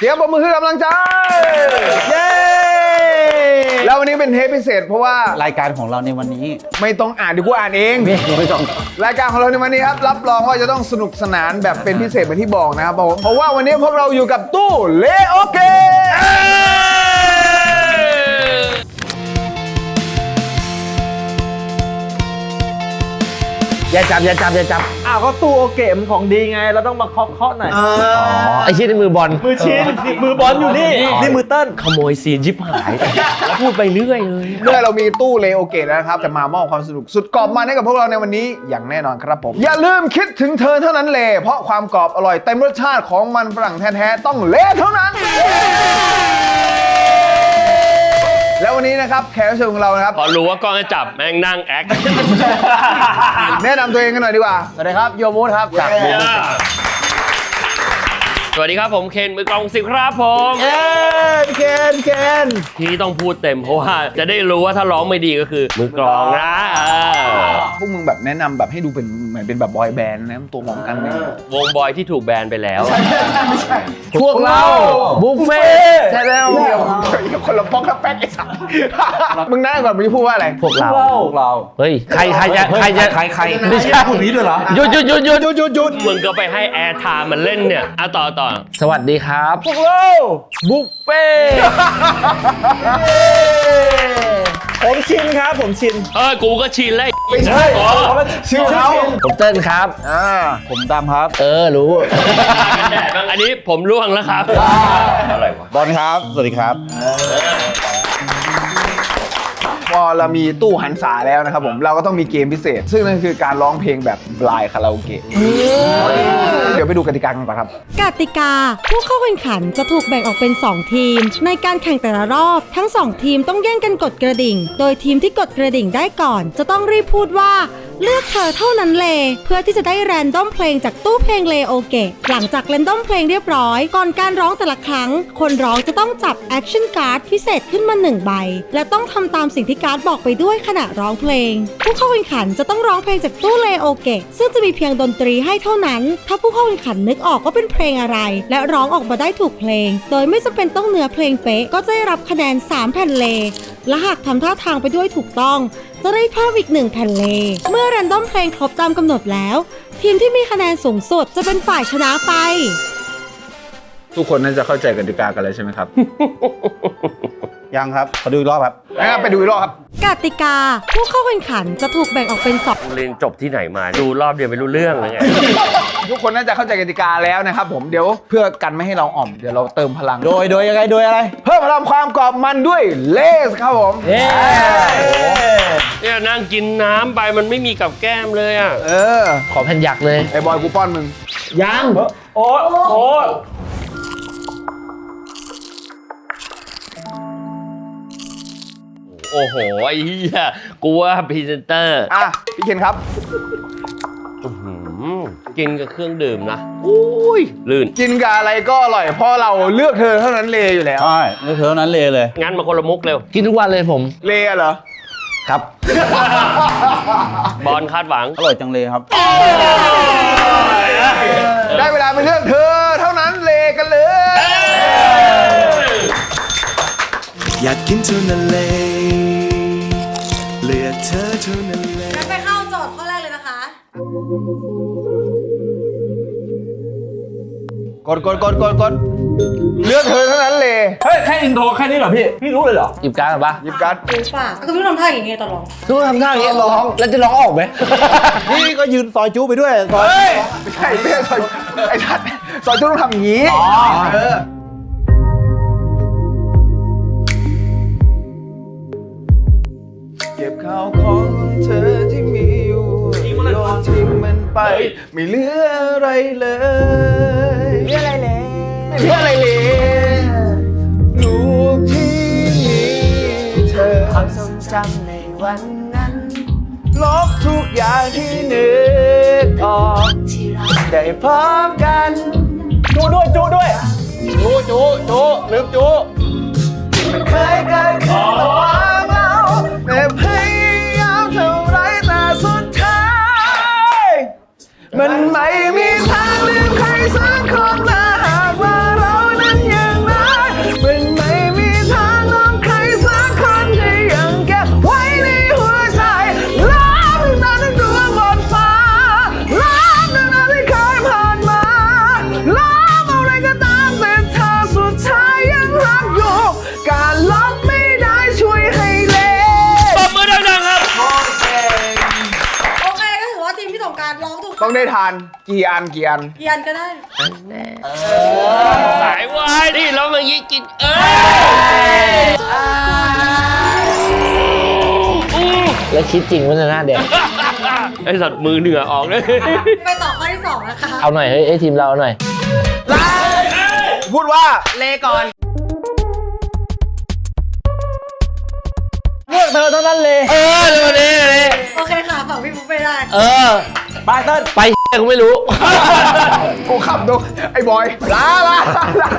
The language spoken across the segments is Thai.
เสียงปรบมือคือกำลังใจ เย้ แล้ววันนี้เป็นเทปพิเศษเพราะว่ารายการของเราในวันนี้ไม่ต้องอ่านดีกว่าอ่านเองไม่ต้อง รายการของเราในวันนี้ครับ รับรองว่าจะต้องสนุกสนานแบบเป็นพิเศษเหมือนที่บอกนะครับผมเพราะว่าวันนี้พวกเราอยู่กับตู้เลโอเก อย่าจับอย่าจับอย่าจับอ้าวก็ตู้โอเกะมันของดีไง เราต้องมาเคาะเคาะหน่อยไอ้ชี้ในมือบอลมือชิ้นมือบอลอยู่นี่ นี่มือเต้นขโมยซีนชิบหายแล้วพูดไปเรื่อยเลยเมื่อเรามีตู้เลโอเกตแล้วนะครับ จะมามอบความสนุกสุดกรอบมันให้กับพวกเราในวันนี้อย่างแน่นอนครับผม อย่าลืมคิดถึงเธอเท่านั้นเลยเพราะความกรอบอร่อยเต็มรสชาติของมันฝรั่งแท้ๆต้องเลเท่านั้น แล้ววันนี้นะครับแขกรับเชิญของเรานะครับ พอรู้ว่ากล้องจะจับแม่งนั่งแอค แนะนำตัวเองกันหน่อยดีกว่าสวัสดีครับโยมูดครับจากสวัสดีครับผมเคนมือกลองสิบครับผมเอ้ยพี่เคนพี่เคนที่ต้องพูดเต็มเพราะว่าจะได้รู้ว่าถ้าร้องไม่ดีก็คือมือกลองนะเออ พวกมึงแบบแนะนำแบบให้ดูเป็นเหมือนเป็นแบบบอยแบนด์นะตัวมองกันเนี่ยวงบอยที่ถูกแบนไปแล้ว พวกเราบุฟเฟ่ใช่แล้วเดี๋ยวเดี๋ยวคนละป๊อกละแป๊กไอ้สัสมึงนั่งก่อนมึงจะพูดว่าอะไรพวกเราพวกเราเฮ้ยใครใครจะใครจะใครใครไม่ใช่คนนี้ด้วยเหรอหยุดหยุดหยุดหยุดหยุดหยุดหยุดมึงก็ไปให้แอร์ไทม์มันเล่นเนี่ยอะต่อต่อสวัสดีครับ พวกเราบุฟเฟ่ผมชินครับผมชิน เออกูก็ชินแล้วไม่ใช่ชื่อเขาผมเติ้ลครับ อ่า ผมดำครับ เออ รู้ อันนี้ผมร่วงแล้วครับอะไรวะ บอลครับ สวัสดีครับ อเรามีตู้หันษาแล้วนะครับผมเราก็ต้องมีเกมพิเศษ ซึ่งนั่นคือการร้องเพลงแบบบลายคาราโอเกะเดี๋ยวไปดูกติกากันก่อนครับ กติกา ผู้เข้าแข่งขันจะถูกแบ่งออกเป็น 2 ทีม ในการแข่งแต่ละรอบทั้ง 2 ทีมต้องแย่งกันกดกระดิ่ง โดยทีมที่กดกระดิ่งได้ก่อน จะต้องรีบพูดว่า เลือกเธอเท่านั้นเลยเพื่อที่จะได้แรนดอมเพลงจากตู้เพลงเลโอเกะหลังจากแรนดอมเพลงเรียบร้อย ก่อนการร้องแต่ละครั้ง คนร้องจะต้องจับแอคชั่นการ์ดพิเศษขึ้นมาหนึ่งใบ และต้องทำตามสิ่งที่การ์ดบอกไปด้วยขณะร้องเพลง ผู้เข้าแข่งขันจะต้องร้องเพลงจากตู้เลโอเกะซึ่งจะมีเพียงดนตรีให้เท่านั้น ถ้าผู้เข้าแข่งขันนึกออกว่าเป็นเพลงอะไร และร้องออกมาได้ถูกเพลง โดยไม่จำเป็นต้องเนื้อเพลงเป๊ะก็จะได้รับคะแนน 3 แผ่นเล และหากทำท่าทางไปด้วยถูกต้อง จะได้เพิ่มอีก1แผ่นเล เมื่อแรนดอมเพลงครบตามกำหนดแล้ว ทีมที่มีคะแนนสูงสุดจะเป็นฝ่ายชนะไป ทุกคนน่าจะเข้าใจกติกากันเลยใช่ไหมครับ ยังครับ ขอดูอีกรอบครับนะครับไปดูอีกรอบครับ กติกา ผู้เข้าแข่งขันจะถูกแบ่งออกเป็นสองกูเรียนจบที่ไหนมา ดูรอบเดียวไม่รู้เรื่องเลยไง ทุกคนน่าจะเข้าใจกติกาแล้วนะครับผมเดี๋ยวเพื่อกันไม่ให้เราอ่อมเดี๋ยวเราเติมพลัง โดย โดยยังไง โดยอะไร เพิ่มพลังความกรอบมันด้วยเลสครับผมเนี่ยนั่งกินน้ำไปมันไม่มีกับแก้มเลยอะ เออ ขอแผ่นหยักเลย ไอ้บอยกูป้อนมึง ยัง โอ้โอ้ โอ้โหไอ้เหี้ยกูว่าพรีเซนเตอร์อะพี่เคนครับ อื้อหือกินกับเครื่องดื่มนะอุ้ยลื่น กินกับอะไรก็อร่อยเพราะเราเลือกเธอเท่านั้นเลอยู่แล้ว ใช่นี่เธอนั้นเลยเลย งั้นมาคนละมุกเร็ว กินทุกวันเลยผม เลเหรอ ครับ บอลคาดหวัง อร่อยจังเลยครับ ได้เวลาไปเลือกเธอเท่านั้นเลกันเลย อยากกินเท่านั้นเลย เลือกเธอเท่านั้นเลยงั้นไปเข้าโจทย์ข้อแรกเลยนะคะ กดกดกดกดกดเลือกเธอเท่านั้นเลเฮ้ย แค่อินโทรแค่นี้เหรอพี่ พี่รู้เลยเหรอ หยิบการ์ดมาปะหยิบการ์ดหรือเปล่าก็พี่ทำท่าอย่างเงี้ยตลอดทุกคนทำท่าอย่างเงี้ยร้องแล้วจะร้องออกไหม นี่ก็ยืนซอยจู้ไปด้วยซอยไม่ใช่ไม่ใช่ซอยไอ้ทัดซอยจุ้ต้องทำอย่างนี้เออ ข้าวของเธอที่มีอยู่โยนทิ้งมันไป ไม่เหลืออะไรเลยเหลืออะไรเลยไม่เหลืออะไรเลยลูกที่มีเธอความทรงจำในวันนั้นลบทุกอย่างที่นึกออกได้พร้อมกันจูด้วยจูด้วยจูจูจูลืมจูมันเคยเกิดขึ้น ได้ทานกี่อันกี่อันเยียนก็ได้ สายวายนี่ร้องอย่างนี้กินเอ้ยอู้แล้วคิดจริงว่าจะหน้าแดงไอสัตว์มือเหนือออกเลยไปต่อข้อที่สองนะคะ เอาหน่อยเฮ้ยเอ้ยทีมเราเอาหน่อย พูดว่าเลก่อนเลือกเธอเท่านั้นเลย เออเดี๋ยววันนี้เลยโอเคค่ะ ฝั่งพี่ฟุ๊กไปได้ เออ ไปเติ้ลไปกูไม่รู้ กูขับดูไอ้บอยลาลาลา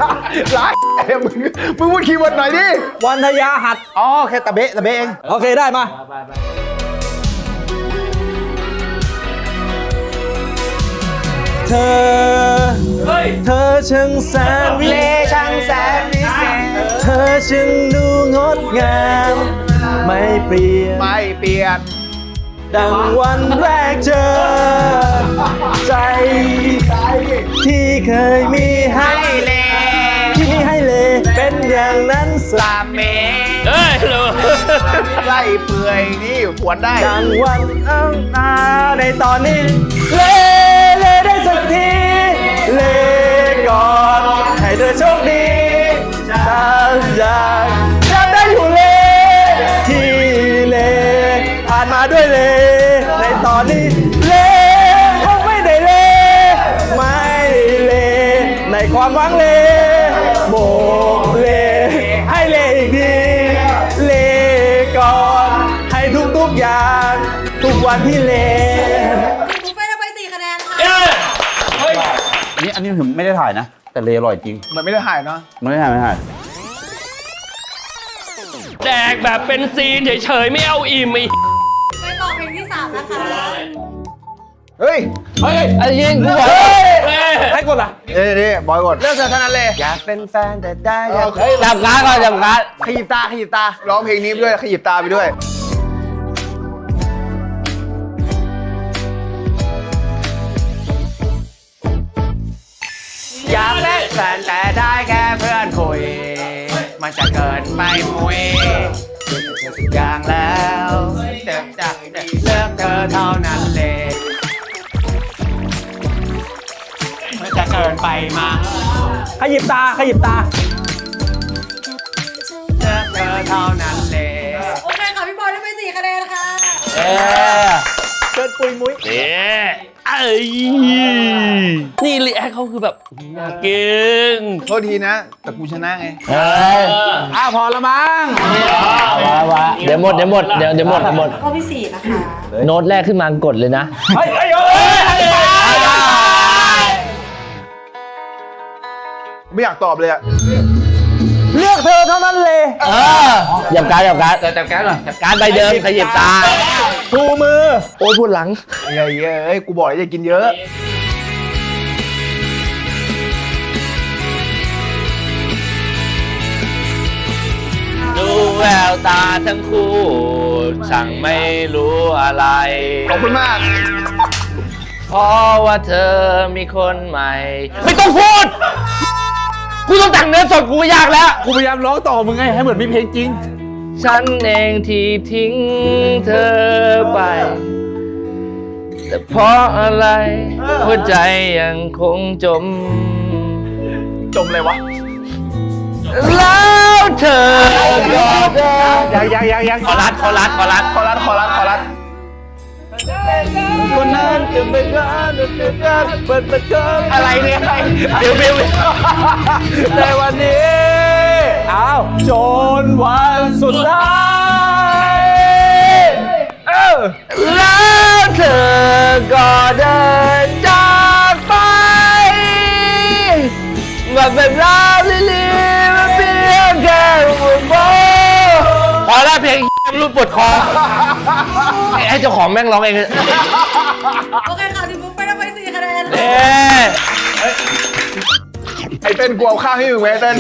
ลาเดี๋ยวมึงมึงพูดคีย์เวิร์ดหน่อยดิวันทยาหัดอ๋อแค่ตะเบะตะเบะเองโอเคได้มาเธอเฮ้ยเธอช่างแสนวิเลช่างแสนวิเศษเธอช่างดูงดงาม ไม่เปลี่ยนไม่เปลี่ยน ดังวันแรกเจอ ใจที่เคยมีให้เลที่มีให้เลยเป็นอย่างนั้นสาสามเมตรเฮ้ยรู้ไล่เปื่อยนี่หวนได้ดังวันเอานาในตอนนี้ เลเลได้สักที เลก่อนให้เธอโชคดีฉันอยาก ด้วยเลในตอนนี้เลคงไม่ได้เลไม่เลในความหวังเลโบกเลให้เลอีกทีเลก่อนให้ทุกๆอย่าง ทุกวันที่เลบุฟเฟ่ต์ได้ไปสี่คะแนนค่ะเอ้ยเฮ้ยอันนี้อันนี้ผมไม่ได้ถ่ายนะ แต่เลอร่อยจริงเหมือนไม่ได้ถ่ายเนาะไม่ได้ถ่ายไม่ได้ถ่ายแดกแบบเป็นซีนเฉยๆ ไม่เอาอิ่มอีกไป นะคะเฮ้ย เฮ้ยไอ้ยิงกูบอกเฮ้ยให้กดล่ะเอ้ยนี่บอยกดเลือกเธอเท่านั้นเลยอยากเป็นแฟนแต่ได้อยากจับการดก่อนจับการดขยิบตาขยิบตาร้องเพลงนี้ไปด้วยขยิบตาไปด้วยอยากเป็นแฟนแต่ได้แค่เพื่อนคุย มันจะเกินไปมุย ทุกอย่างแล้วเด็กจากเลือกเธอเท่านั้นเลยมันจะเกินไปมั้งขยิบตาขยิบตา เลือกเธอเท่านั้นเลยโอเคค่ะพี่บอยได้ไปสี่คะแนนค่ะเออเกินปุยมุ้ยเนี่ยเอ้ยนี่ รีแอคเขาคือแบบอยากกินโทษทีนะ แต่กูชนะไงเฮ้ยอ้าวพอละมั้งเอาวะวะเดี๋ยวหมดเดี๋ยวหมดเดี๋ยวเดี๋ยวหมดเดี๋ยวหมดข้อที่สี่นะคะ โน้ตแรกขึ้นมากดเลยนะ เฮ้ยเฮ้ยเฮ้ยเฮ้ยไม่อยากตอบเลยอะเลือกเธอเท่านั้นเลยเออจับการดจับการดจับการดก่อนจับการดใบเดิมขยิบตาชูมือ โอ้ยพูดหลังเฮ้ยเอ้ยกูบอกแล้วอย่ากินเยอะ แววตาทั้งคู่ช่างไม่รู้อะไร ขอบคุณมาก เพราะว่าเธอมีคนใหม่ ไม่ต้องพูด กูต้องแต่งเนื้อสดกูก็ยากแล้ว กูพยายามร้องต่อมึงไงให้เหมือนมีเพลงจริง ฉันเองที่ทิ้งเธอไป แต่เพราะอะไร หัวใจยังคงจม จมเลยวะแล้วเธอก็เดินยังยังยังยังขอรัดขอรัดขอรัดขอรัดขอรัดขอรัดคนนั้นจะเป็นการเป็นการเปิดประตูอะไรเนี่ยอะไรเดี๋ยวเดี๋ยวในวันนี้อ้าวจนวันสุดท้ายเออแล้วเธอก็เดิ รูปปวดคอให้เจ้าของแม่งร้องเองเถอะโอเคค่ะทีมบุฟเฟ่ต์ได้ไปสี่คะแนน เอค่ะ๊ะ ไอ้เต้นกูเอาข้าวให้มึงไหมไอ้เต้น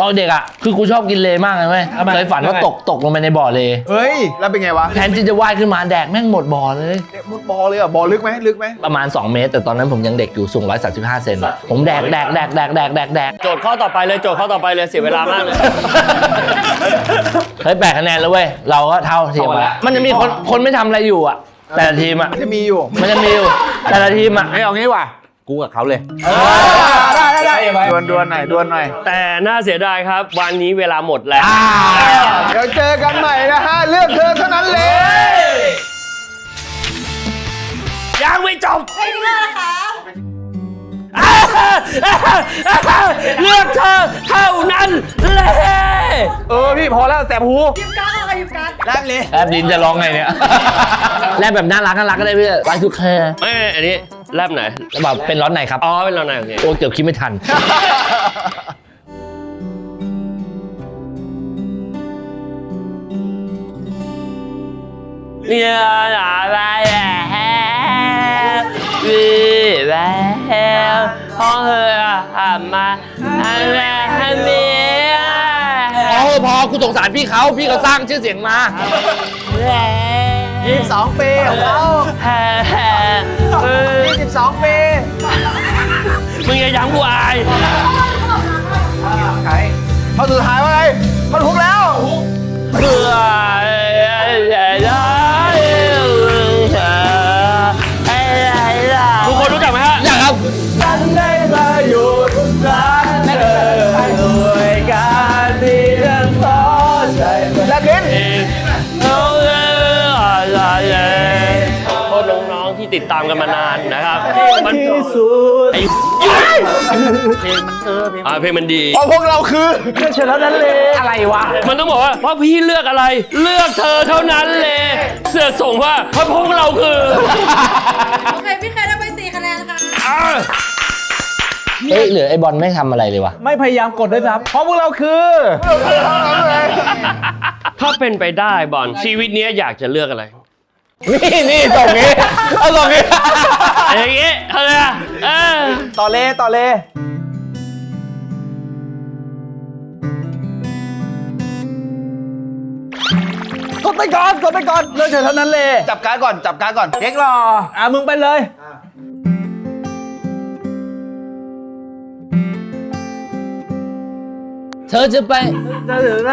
ตอนเด็กอะ คือกูชอบกินเลมากเลยเว้ยเคยฝันว่าตกตกลงไปในบ่อเลเฮ้ย แล้วเป็นไงวะแทนที่จะว่ายขึ้นมาแดกแม่งหมดบ่อเลย เด็กมุดบอเลยเหรอะบอลึกไหมลึกไหมประมาณ 2 เมตร แต่ตอนนั้นผมยังเด็กอยู่สูง135เซนผมแดกแดกแดกแดกแดกแดกแดกโจทย์ข้อต่อไปเลยโจทย์ข้อต่อไปเลยเสียเวลามากเลย เฮ้ยแปดคะแนนแล้วเว้ย เราก็เท่าเทียมกันแล้วมันจะมีคนคนไม่ทำอะไรอยู่อะ แต่ละทีมอะจะมีอยู่ มันจะมีอยู่แต่ละทีมอะให้เอางี้ว่ะ กูกับเขาเลยได้ได้ได้ดวนดวนหน่อยดวนหน่อยแต่น่าเสียดายครับ วันนี้เวลาหมดแล้ว เดี๋ยวเจอกันใหม่นะฮะ เลือกเธอเท่านั้นเลย ยังไม่จบเพลงที่ห้านะคะเลือกเธอเท่านั้นเลยเออพี่พอแล้วแสบหูหยิบการ์ดค่ะหยิบการ์ดแรกเลยแอบดินจะร้องไงเนี่ยแลบแบบน่ารักน่ารักก็ได้พี่ไลฟ์ทุกแค่ไม่อันนี้ แลบไหน แล้วบอกเป็นร้อนไหนครับอ๋อ เป็นร้อนไหนโอเค โอ้เกือบคิดไม่ทัน เนี่ยอะไรแล้ววีแล้วห้องเธอหันมาอะไเนี่ยโอ้พอกูสงสารพี่เขาพี่เขาสร้างชื่อเสียงมายี่สองปีของเขา 22 ปีมึงอย่าย้ำกูอายใครเขาสุดท้ายว่าไงมันถูกแล้ว เบื่อ ติดตามกันมานานนะครับ มันที่สุดไอ้เพลงมันเออเพลงอ่าเพลงมันดี เพราะพวกเราคือเชื่อเฉยแล้วนั้นเลยอะไรวะ มันต้องบอกว่าเพราะพี่เลือกอะไร เลือกเธอเท่านั้นเลย เสือกส่งว่าเพราะพวกเราคือโอเคพี่เคได้ไปสี่คะแนนค่ะอ่าเฮ้ยเหลือไอ้บอลไม่ทำอะไรเลยวะ ไม่พยายามกดด้วยซ้ำเพราะพวกเราคือถ้าเป็นไปได้บอลชีวิตเนี้ยอยากจะเลือกอะไร นี่นี่ตรงนี้เอาตรงนี้อย่างงี้เขาเลยอะเออต่อเลยต่อเลยกดไปก่อนกดไปก่อนเลือกเฉยเท่านั้นเลยจับการดก่อนจับการดก่อนเด็กรออะมึงไปเลยเธอจะไปจะถึงไหน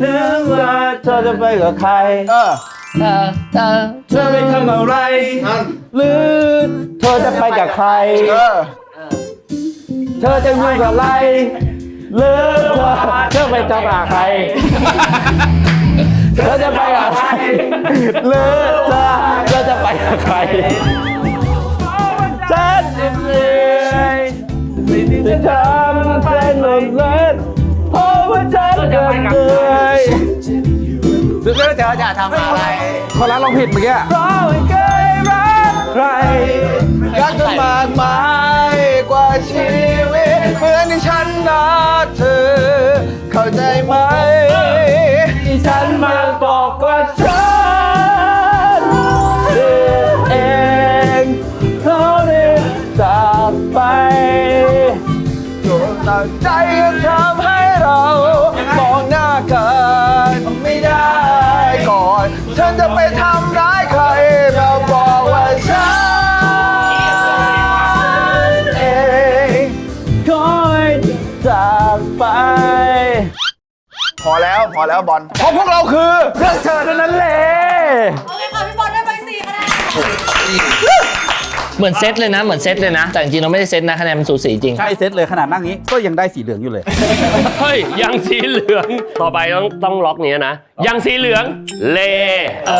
ถึงว่าเธอจะไปกับใครเออ เธอเธอเธอไปทำอะไร หรือเธอจะไปกับใคร เออ เธอจะอยู่กับอะไรหรือเธอเธอไปจะกับใคร เธอจะไปกับใครหรือเธอเธอจะไปกับใครฉันเหนื่อยสิ่งที่จะทำเป็นหล่นเล่นเพราะว่าฉันจะเหนื่อย ซึ่งไม่ว่าเธอจะทำอะไรพอร้านลองผิดเมื่อกี้เพราะไม่เคยรักใครรักเธอมากมายกว่าชีวิตเหมือนที่ฉันรักเธอ เข้าใจไหมที่ฉันมาบอกว่าฉัน นฉันจะไปทำร้ายใครมาบอกว่าฉันเองคอยจากไป พอแล้วพอแล้วบอลเพราะพวกเราคือเรื่องเธอเท่านั้นแหละ โอเคค่ะพี่บอลได้ไปสี่คะแนน เหมือนเซตเลยนะ เหมือนเซตเลยนะ แต่จริงๆเราไม่ได้เซตนะคะแนนมันสูสีจริง ใช่เซตเลยขนาดนั่งนี้ก็ยังได้สีเหลืองอยู่เลย เฮ้ยยังสีเหลือง ต่อไปต้องต้องล็อกเนี้ยนะ ยังสีเหลืองเลเอ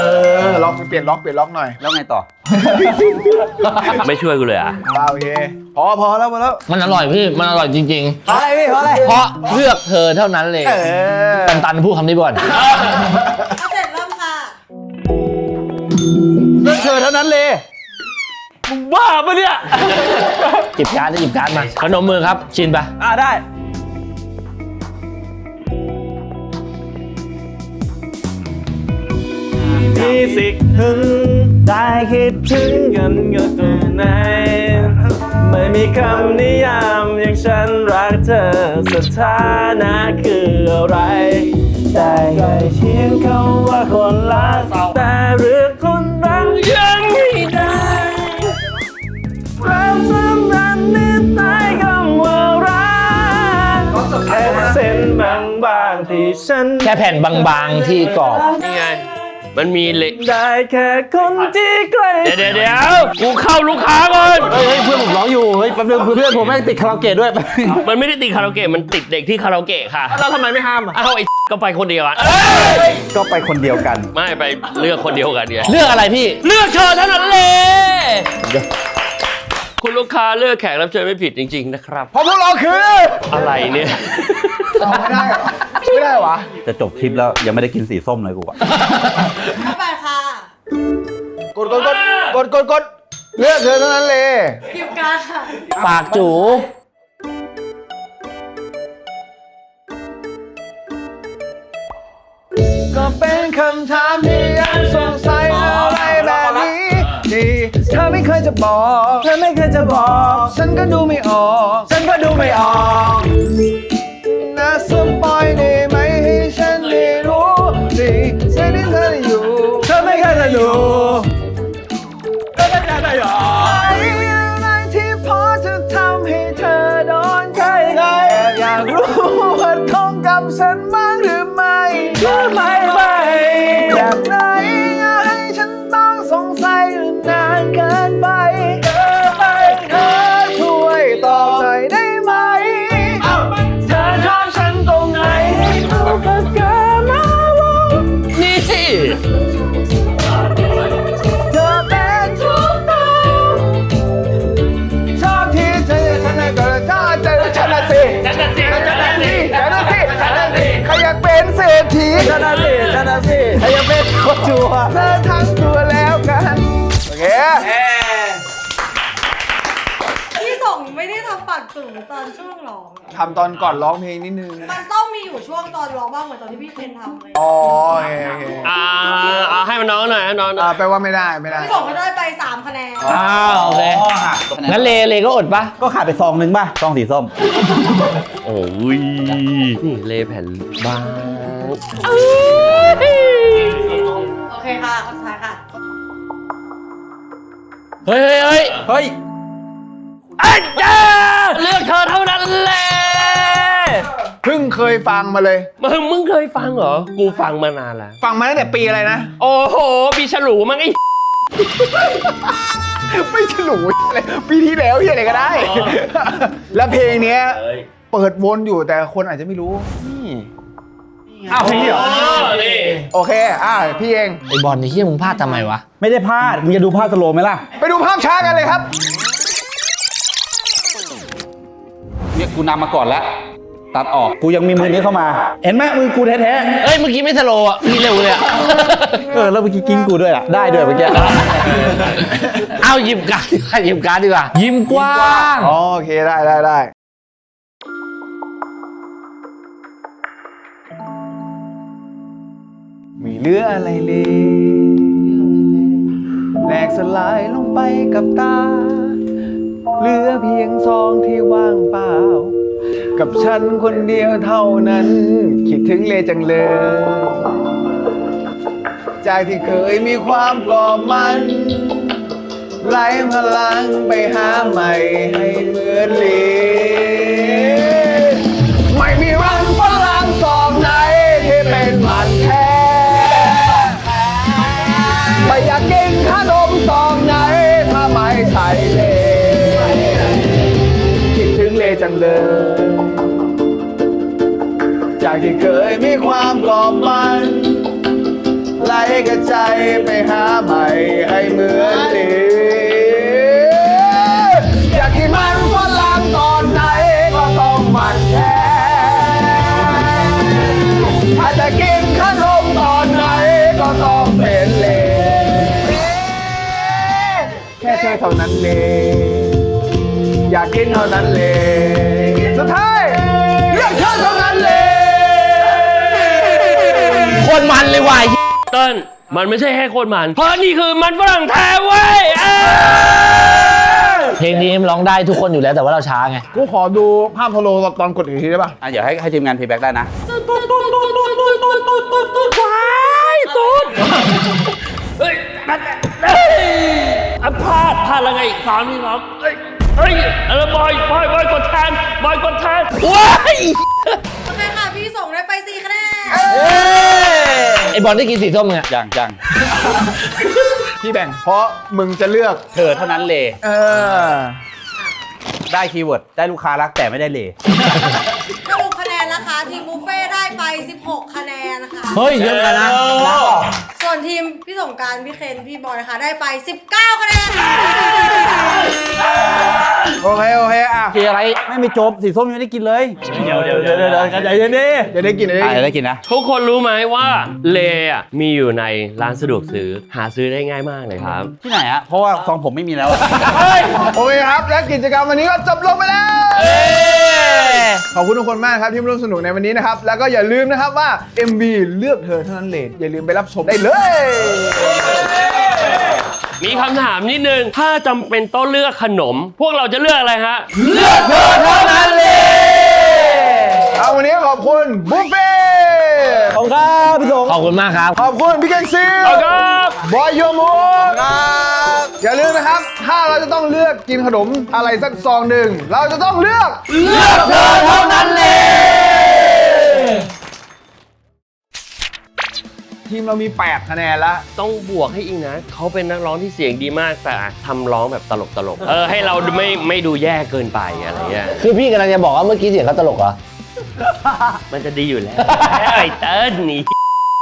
อล็อกเปลี่ยนล็อกเปลี่ยนล็อกหน่อยแล้วไงต่อไม่ช่วยกูเลยอะอ่าโอเคพอพอแล้วพอแล้วมันอร่อยพี่ มันอร่อยจริงเพราะอะไรพี่เพราะอะไรๆเพราะเลือกเธอเท่านั้นเลยเออตันตันๆพูดคำนี้ก่อนเอาเสร็จเริ่มค่ะเรื่องเธอเท่านั้นเลย มึงบ้าปะเนี่ย จิบการ์ดจะหยิบการ์ดมา ขนมมือครับ ชินปะอ่าได้ มีสิทธิ์ถึงได้คิดถึงกันอยู่ตรงไหน ไม่มีคำนิยามอย่างฉันรักเธอสถานะคืออะไร แต่ใกล้เชียงเขาว่าคนละแต่เรื่อ ฉันแค่แผ่นบางๆที่กรอบ นี่ไง มันมีเลได้แค่คนที่ใกล้เดี๋ยวเดี๋ยวเดี๋ยวกูเข้าลูกค้าก่อนเฮ้ยเฮ้ยเพื่อนผมร้องอยู่ เฮ้ยแป๊บนึงเพื่อนผมแม่งติดคาราโอเกะด้วยมันไม่ได้ติดคาราโอเกะ มันติดเด็กที่คาราโอเกะค่ะเราทำไมไม่ห้ามอะ เอ้าไอ้ก็ไปคนเดียวอะก็ไปคนเดียวกัน ไม่ไปเลือกคนเดียวกันเนี่ยเลือกอะไรพี่ เลือกเธอเท่านั้นเลย คุณลูกค้าเลือกแขกรับเชิญไม่ผิดจริง ๆ นะครับ เพราะพวกเราคือ อะไรเนี่ยไม่ได้เหรอ ไม่ได้เหรอวะจะจบคลิปแล้วยังไม่ได้กินสีส้มเลยกูอะเข้าไปค่ะกดกดกดกดกดกดเลือกเธอเท่านั้นเลย พิมพ์การค่ะปากจูก็เป็นคำถามที่ยังสงสัยอะไรแบบนี้ที่เธอไม่เคยจะบอกเธอไม่เคยจะบอก ฉันก็ดูไม่ออก ฉันก็ดูไม่ออกนะสปอยไชัวร์เธอทั้งตัวแล้วกัน โอเค พี่ส่งไม่ได้ทำปากจูตอนช่วงร้อง ทำตอนก่อนร้องเพลงนิดนึง มันต้องมีอยู่ช่วงตอนร้องบ้างเหมือนตอนที่พี่เคนทำเลยอ๋อโอเคโอเคอ่าเอาให้มันน้องหน่อยให้น้องหน่อ่าอยแปลว่าไม่ได้ไม่ได้ พี่ส่งก็ได้ไปสามคะแนนอ้าวโอเคงั้นเลเลก็อดปะก็ขาดไปซองหนึงป่ะซองสีส้ม โอ้ยนี่เลแผ่นบางโอเคค่ะคำท้ายค่ะ เฮ้ยเฮ้ยเฮ้ยเฮ้ยอาจารย์เลือกเธอเท่านั้นแหละเพิ่งเคยฟังมาเลย มึงมึงเคยฟังเหรอ กูฟังมานานแล้ว ฟังมาตั้งแต่ปีอะไรนะ โอ้โหมีฉลูมั้งไอ้ไม่ฉลุยอะไรปีที่แล้วที่อะไรก็ได้ แล้วเพลงเนี้ย เปิดวนอยู่แต่คนอาจจะไม่รู้นี่ อ้าวพี่เหรอนี่โอเค อ่า พี่เอง ไอบอลนี่เฮียมึงพลาดทำไมวะ ไม่ได้พลาด มึงจะดูภาพสโลว์ไหมล่ะ ไปดูภาพช้ากันเลยครับ เนี่ยกูนำมาก่อนแล้ว ตัดออก กูยังมีมือนี้เข้ามา เห็นไหมมือกูแท้เอ้ยเมื่อกี้ไม่สโลว์อะเมื่อกี้เร็วเลยอะ ๆ เออ แล้วเมื่อกี้กิ้งกูด้วยอะ ได้ด้วยเมื่อกี้ เอาหยิบการ์ดดีกว่าหยิบการ์ดดีกว่า ยิ้มกว้าง อ๋อโอเค ได้ได้ได้ มีเหลืออะไรเลยแหลกสลายลงไปกับตา เหลือเพียงซองที่ว่างเปล่า กับฉันคนเดียวเท่านั้น คิดถึงเลยจังเลย จากที่เคยมีความกอมันไล่พลังไปหาใหม่ให้เหมือนเลไจังเลย จากที่เคยมีความกอบมันไล่กระใจไปหาใหม่ให้เหมือนเดิมอยากกินมันฝรั่งตอนไหนก็ต้องมันแท้ถ้าจะกินขนมตอนไหนก็ต้องเป็นเลแค่เธอเท่านั้นเลย อยากกินเท่านั้นเลยสุดท้ายเลือกเธอเท่านั้นเลยโคนมันเลยว่ะเติ้ลมันไม่ใช่แค่คนมัน เพราะนี่คือมันฝรั่งแท้เว้ยเอ้ยเพลงนี้ร้องได้ทุกคนอยู่แล้วแต่ว่าเราช้าไง กูขอดูภาพโทรโลตอนกดอีกทีได้ป่ะ อะเดี๋ยวให้ให้ทีมงานพีแบ็กได้นะเฮ้ยนั่นเฮ้ยอะพลาดพลาดแล้วไงอีกสามที่สามเฮ้ย เฮ้ยอะไรบอยบอยบอยกดแทนบอยกดแทนว้ายโอเคค่ะ พี่ส่งได้ไปสี่คะแนนเอ้ยไอบอลได้กินสีส้มไงยังยังพี่แบ่งเพราะมึงจะเลือกเธอเท่านั้นเลยเออ ได้คีย์เวิร์ดได้ลูกค้ารักแต่ไม่ได้เลยสรุปคะแนนนะคะ ทีมบุฟเฟ่ได้ไป 16 คะแนนนะคะ เฮ้ยเยอะกันนะ ส่วนทีมพี่สงกรารพี่เคนพี่บอยนะคะได้ไป 19คะแนนโอเคโอเคอะคืออะไรไม่ไม่จบสีส้มยังไม่ได้กินเลยเดี๋ยวเดี๋ยวเดี๋ยวเดี๋ยวกันใจเย็นดิจะได้กินได้อะกิน ได้กินนะ ทุกคนรู้ไหมว่าเลอะมีอยู่ในร้านสะดวกซื้อ หาซื้อได้ง่ายมากเลยครับ ที่ไหนฮะเพราะว่าซองผมไม่มีแล้วโอเคครับและกิจกรรมวันนี้ก็จบลงไปแล้วขอบคุณทุกคนมากครับที่มาร่วมสนุกในวันนี้นะครับ แล้วก็อย่าลืมนะครับว่า MV เลือกเธอเท่านั้นเลยอย่าลืมไปรับชมได้เลยมีคำถามนิดนึง ถ้าจำเป็นต้องเลือกขนม พวกเราจะเลือกอะไรฮะเอาวันนี้ขอบคุณบุฟเฟ่ขอบคุณครับพี่สงขอบคุณมากครับ ขอบคุณพี่แกงซีขอบคุณครับบอยโยมูครับอย่าลืมนะครับ ถ้าเราจะต้องเลือกกินขนมอะไรสักซองหนึ่ง เราจะต้องเลือก เลือกเธอเท่านั้นเลย ทีมเรามี 8 คะแนนแล้ว ต้องบวกให้อีกนะ เขาเป็นนักร้องที่เสียงดีมากแต่ทำร้องแบบตลกตลกๆเออให้เราไม่ไม่ดูแย่เกินไปอะไรเงี้ยคือพี่กำลังจะบอกว่าเมื่อกี้เสียงเขาตลกเหรอ มันจะดีอยู่แล้วไอ้เติ้ลนี่